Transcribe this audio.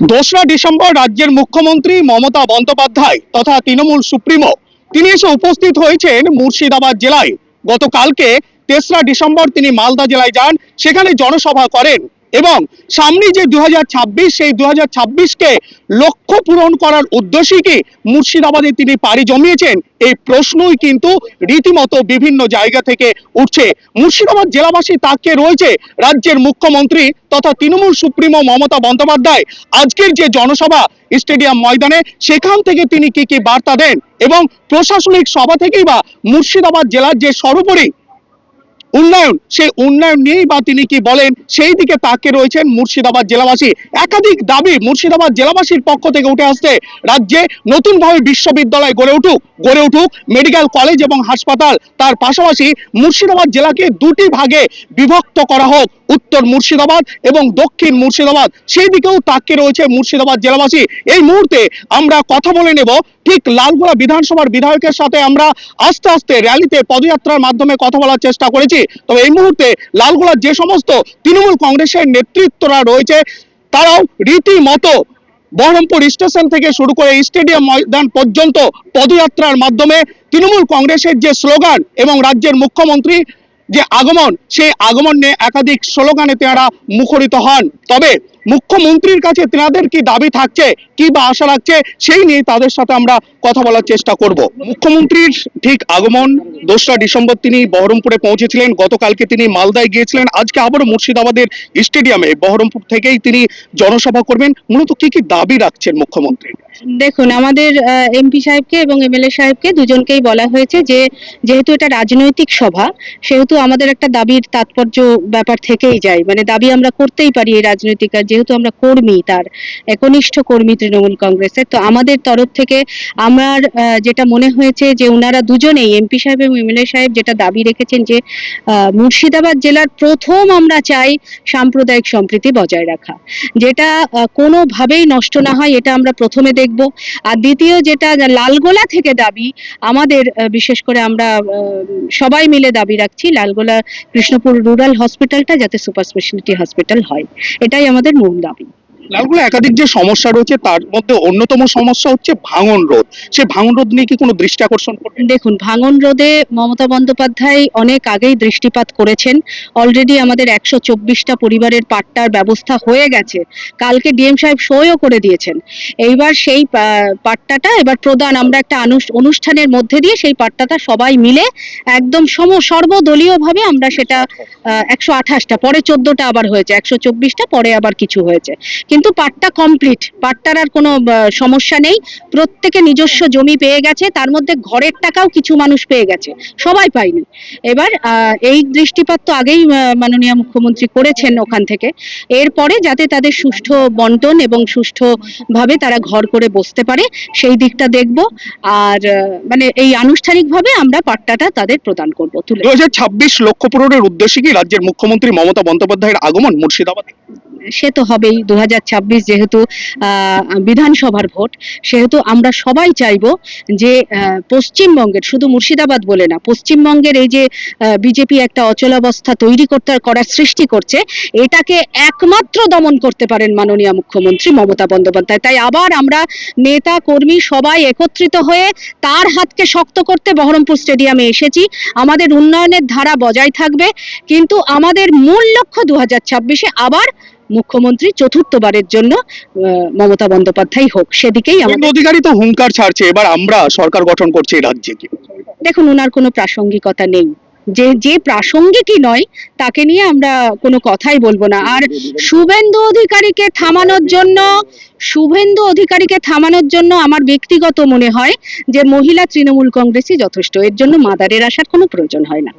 দোসরা ডিসেম্বর রাজ্যের মুখ্যমন্ত্রী মমতা বন্দ্যোপাধ্যায় তথা তৃণমূল সুপ্রিমো, তিনি এসে উপস্থিত হয়েছেন মুর্শিদাবাদ জেলায়। গতকালকে তেসরা ডিসেম্বর তিনি মালদা জেলায় যান, সেখানে জনসভা করেন। এবং সামনে যে দুই হাজার ছাব্বিশ, সেই দু কে লক্ষ্য পূরণ করার উদ্দেশ্যে কি মুর্শিদাবাদে তিনি পাড়ি জমিয়েছেন? এই প্রশ্নই কিন্তু রীতিমতো বিভিন্ন জায়গা থেকে উঠছে। মুর্শিদাবাদ জেলাবাসী তাকে রয়েছে রাজ্যের মুখ্যমন্ত্রী তথা তৃণমূল সুপ্রিমো মমতা বন্দ্যোপাধ্যায়। আজকের যে জনসভা স্টেডিয়াম ময়দানে, সেখান থেকে তিনি কি কি বার্তা দেন? এবং প্রশাসনিক সভা থেকেই বা মুর্শিদাবাদ জেলার যে সর্বোপরি উন্নয়ন, সেই উন্নয়ন নিয়েই বা তিনি কি বলেন, সেই দিকে তাকে রয়েছেন মুর্শিদাবাদ জেলাবাসী। একাধিক দাবি মুর্শিদাবাদ জেলাবাসীর পক্ষ থেকে উঠে আসছে। রাজ্যে নতুনভাবে বিশ্ববিদ্যালয় গড়ে উঠুক গড়ে উঠুক, মেডিকেল কলেজ এবং হাসপাতাল। তার পাশাপাশি মুর্শিদাবাদ জেলাকে দুটি ভাগে বিভক্ত করা হোক, উত্তর মুর্শিদাবাদ এবং দক্ষিণ মুর্শিদাবাদ। সেই দিকেও তাকে রয়েছে মুর্শিদাবাদ জেলাবাসী। এই মুহূর্তে আমরা কথা বলে নেব, ঠিক লালগোলা বিধানসভার বিধায়কের সাথে আমরা আস্তে আস্তে র্যালিতে পদযাত্রার মাধ্যমে কথা বলার চেষ্টা করেছি। তবে এই মুহূর্তে লালগোলার যে সমস্ত তৃণমূল কংগ্রেসের নেতৃত্বরা রয়েছে, তারাও রীতিমতো বহরমপুর স্টেশন থেকে শুরু করে স্টেডিয়াম ময়দান পর্যন্ত পদযাত্রার মাধ্যমে তৃণমূল কংগ্রেসের যে স্লোগান এবং রাজ্যের মুখ্যমন্ত্রী যে আগমন, সেই আগমন নিয়ে একাধিক স্লোগানে তারা মুখরিত হন। তবে মুখ্যমন্ত্রীর কাছে তেনাদের কি দাবি থাকছে, কি বা আশা রাখছে, সেই নিয়ে তাদের সাথে আমরা কথা বলার চেষ্টা করব। মুখ্যমন্ত্রীর ঠিক আগমন, দোসরা ডিসেম্বর তিনি বহরমপুরে পৌঁছেছিলেন, গতকালকে তিনি মালদায় গিয়েছিলেন, আজকে আবারও মুর্শিদাবাদের স্টেডিয়ামে বহরমপুর থেকেই তিনি জনসভা করবেন। মূলত কি কি দাবি রাখছেন মুখ্যমন্ত্রী? দেখুন, আমাদের এমপি সাহেবকে এবং এমএলএ সাহেবকে দুজনকেই বলা হয়েছে যে, যেহেতু এটা রাজনৈতিক সভা, সেহেতু আমাদের একটা দাবির তাৎপর্য ব্যাপার থেকেই যায়। মানে দাবি আমরা করতেই পারি এই রাজনৈতিক আর যেহেতু আমরা কর্মী, তার একনিষ্ঠ কর্মী তৃণমূল কংগ্রেসের, তো আমাদের তরফ থেকে আমার যেটা মনে হয়েছে যে ওনারা দুজনেই, এমপি সাহেব এবং এমএলএ সাহেব যেটা দাবি রেখেছেন যে মুর্শিদাবাদ জেলার প্রথম আমরা চাই সাম্প্রদায়িক সম্প্রীতি বজায় রাখা। যেটা কোনোভাবেই নষ্ট না হয়, এটা আমরা প্রথমে দেখব। আর দ্বিতীয় যেটা লালগোলা থেকে দাবি, আমাদের বিশেষ করে আমরা সবাই মিলে দাবি রাখছি, লালগোলা কৃষ্ণপুর রুরাল হসপিটালটা যাতে সুপার স্পেশালিটি হসপিটাল হয়। এটাই আমাদের মূল দাবি লালগুলো একাধিক যে সমস্যা রয়েছে, তার মধ্যে অন্যতম সমস্যা হচ্ছে ভাঙন রোধ। সে ভাঙন রোধ নিয়ে কি কোনো দৃষ্টি আকর্ষণ করবেন দেখুন, ভাঙন রোধে মমতা বন্দ্যোপাধ্যায় অনেক আগেই দৃষ্টিপাত করেছেন। অলরেডি আমাদের একশো চব্বিশটা পরিবারের পাট্টার ব্যবস্থা হয়ে গেছে। কালকে ডিএম সাহেব সইও করে দিয়েছেন। এইবার সেই পাট্টাটা এবার প্রদান আমরা একটা অনুষ্ঠানের মধ্যে দিয়ে সেই পাট্টাটা সবাই মিলে একদম সম, সর্বদলীয়ভাবে আমরা সেটা একশো আঠাশটা, পরে চোদ্দটা আবার হয়েছে, একশো চব্বিশটা, পরে আবার কিছু হয়েছে। কিন্তু পাট্টা কমপ্লিট পাট্টার আর কোনো সমস্যা নেই। প্রত্যেকে নিজস্ব জমি পেয়ে গেছে, তার মধ্যে ঘরের টাকাও কিছু মানুষ পেয়ে গেছে। সবাই পায়নি। এবার এই দৃষ্টিপাত তো আগেই মাননীয় মুখ্যমন্ত্রী করেছেন ওখান থেকে। এরপরে যাতে তাদের সুষ্ঠু বন্টন এবং সুষ্ঠু ভাবে তারা ঘর করে বসতে পারে, সেই দিকটা দেখব। আর মানে এই আনুষ্ঠানিকভাবে আমরা পাট্টাটা তাদের প্রদান করব। দু হাজার ছাব্বিশ লক্ষ্য পূরণের উদ্দেশ্যে কি রাজ্যের মুখ্যমন্ত্রী মমতা বন্দ্যোপাধ্যায়ের আগমন মুর্শিদাবাদে? সে তো হবেই দু হাজার ছাব্বিশ যেহেতু বিধানসভার ভোট, সেহেতু আমরা সবাই চাইব যে পশ্চিমবঙ্গের, শুধু মুর্শিদাবাদ বলে না, পশ্চিমবঙ্গের এই যে বিজেপি একটা অচলাবস্থা তৈরি করতে করার সৃষ্টি করছে, এটাকে একমাত্র দমন করতে পারেন মাননীয় মুখ্যমন্ত্রী মমতা বন্দ্যোপাধ্যায়। তাই আবার আমরা নেতা, কর্মী সবাই একত্রিত হয়ে তার হাতকে শক্ত করতে বহরমপুর স্টেডিয়ামে এসেছি। আমাদের উন্নয়নের ধারা বজায় থাকবে, কিন্তু আমাদের মূল লক্ষ্য দু হাজার আবার মুখ্যমন্ত্রী চতুর্থবারের জন্য মমতা বন্দ্যোপাধ্যায় হোক সেদিকেই আমাদের অধিকারী তো হুঙ্কার ছাড়ছে এবার আমরা সরকার গঠন করছি এই রাজ্যে। দেখুন ওনার কোনো প্রাসঙ্গিকতা নেই। যে যে প্রাসঙ্গিকই নয় তাকে নিয়ে আমরা কোনো কথাই বলব না। আর শুভেন্দু অধিকারীকে থামানোর জন্য শুভেন্দু অধিকারীকে থামানোর জন্য আমার ব্যক্তিগত মনে হয় যে মহিলা তৃণমূল কংগ্রেসই যথেষ্ট। এর জন্য মাদারের আসার কোনো প্রয়োজন হয় না।